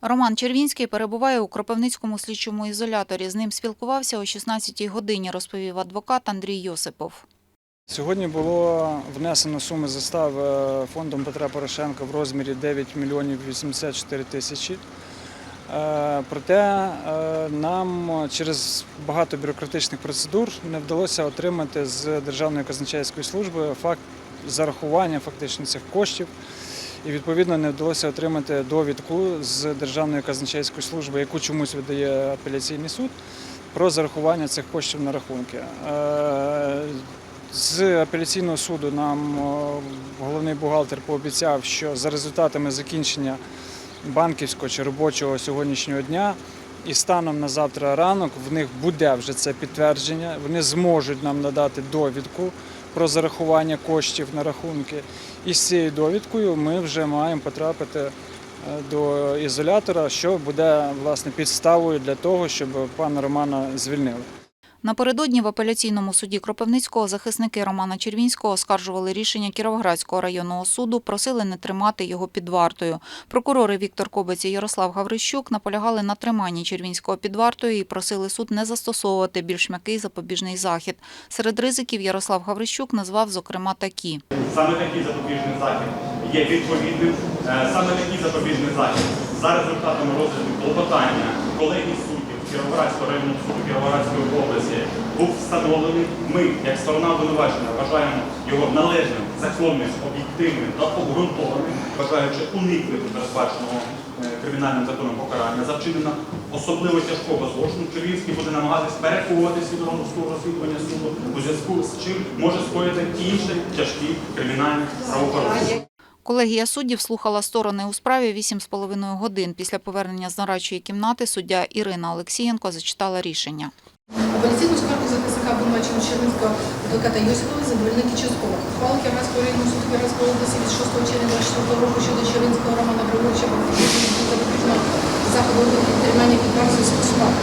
Роман Червінський перебуває у Кропивницькому слідчому ізоляторі. З ним спілкувався о 16-й годині, розповів адвокат Андрій Йосипов. Сьогодні було внесено суми застав е, фондом Петра Порошенка в розмірі 9 мільйонів 84 тисячі. Е, Проте е, нам через багато бюрократичних процедур не вдалося отримати з Державної казначейської служби факт зарахування фактично цих коштів. І відповідно не вдалося отримати довідку з Державної казначейської служби, яку чомусь видає апеляційний суд, про зарахування цих коштів на рахунки. Е, З апеляційного суду нам головний бухгалтер пообіцяв, що за результатами закінчення банківського чи робочого сьогоднішнього дня і станом на завтра ранок в них буде вже це підтвердження. Вони зможуть нам надати довідку про зарахування коштів на рахунки. І з цією довідкою ми вже маємо потрапити е, до ізолятора, що буде власне підставою для того, щоб пана Романа звільнили. Напередодні в апеляційному суді Кропивницького захисники Романа Червінського оскаржували рішення Кіровоградського районного суду, просили не тримати його під вартою. Прокурори Віктор Кобець і Ярослав Гаврищук наполягали на триманні Червінського під вартою і просили суд не застосовувати більш м'який запобіжний захід. Серед ризиків Ярослав Гаврищук назвав, зокрема, такі. Саме такий запобіжний захід є відповідним. Е, Саме такий запобіжний захід за результатами розгляду клопотання колегії суддів Кіровоградського районного суду Кіровоградської області був встановлений. Ми, як сторона обвинувачення, вважаємо його належним, законним, об'єктивним та обґрунтованим, вважаючи уникнути передбаченого е, кримінальним законом покарання за вчинення особливо тяжкого злочину. Червінський буде намагатись переховуватись від судового розслідування суду, у зв'язку з чим може скоїти інші тяжкі кримінальні правопорушення. Колегія суддів слухала сторони у справі 8,5 годин. Після повернення з нарадчої кімнати суддя Ірина Олексієнко зачитала рішення. Апеляційну скаргу захисника обвинувачення Чернівського адвоката Йосипова задовольнити частково. Ухвала Кіровоградського районного суду Кіровоградської області від 6 червня 24 року щодо Чернівського Романа Григоровича про запобіжного заходу тримання під вартою скасувати.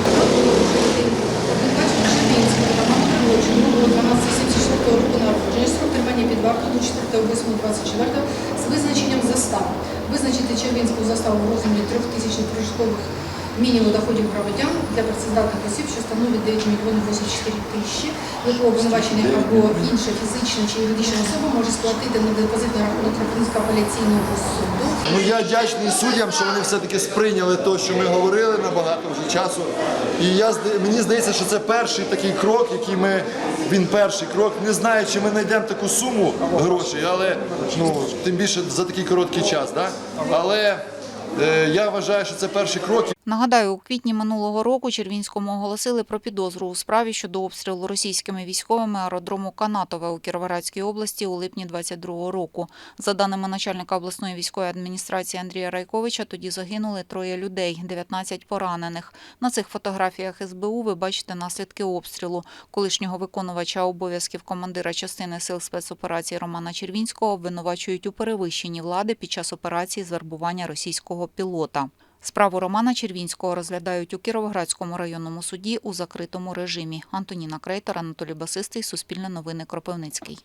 Обвинувачення Чернівського Романа Григоровича було 12 74 року народження. Строк тримання до 4 8 з визначенням застав. Визначити Червінську заставу в розмірі 3 тисяч прожиткових мінімум доходів громадян для працездатних осіб, що становить 9 мільйонів 84 тисячі, якого обвинувачений або інша фізична чи юридична особа може сплатити на депозитний рахунок Кропивницького апеляційного суду. Ну я вдячний суддям, що вони все-таки сприйняли те, що ми говорили набагато вже часу. І я мені здається, що це перший такий крок, який ми він перший крок. Не знаю, чи ми знайдемо таку суму грошей, але ну тим більше за такий короткий час. Да? Але я вважаю, що це перший крок. Нагадаю, у квітні минулого року Червінському оголосили про підозру у справі щодо обстрілу російськими військовими аеродрому Канатове у Кіровоградській області у липні 22 року. За даними начальника обласної військової адміністрації Андрія Райковича, тоді загинули троє людей, 19 поранених. На цих фотографіях СБУ ви бачите наслідки обстрілу. Колишнього виконувача обов'язків командира частини сил спецоперації Романа Червінського обвинувачують у перевищенні влади під час операції з вербування російського пілота. Справу Романа Червінського розглядають у Кіровоградському районному суді у закритому режимі. Антоніна Крейтер, Анатолій Басистий, Суспільне новини Кропивницький.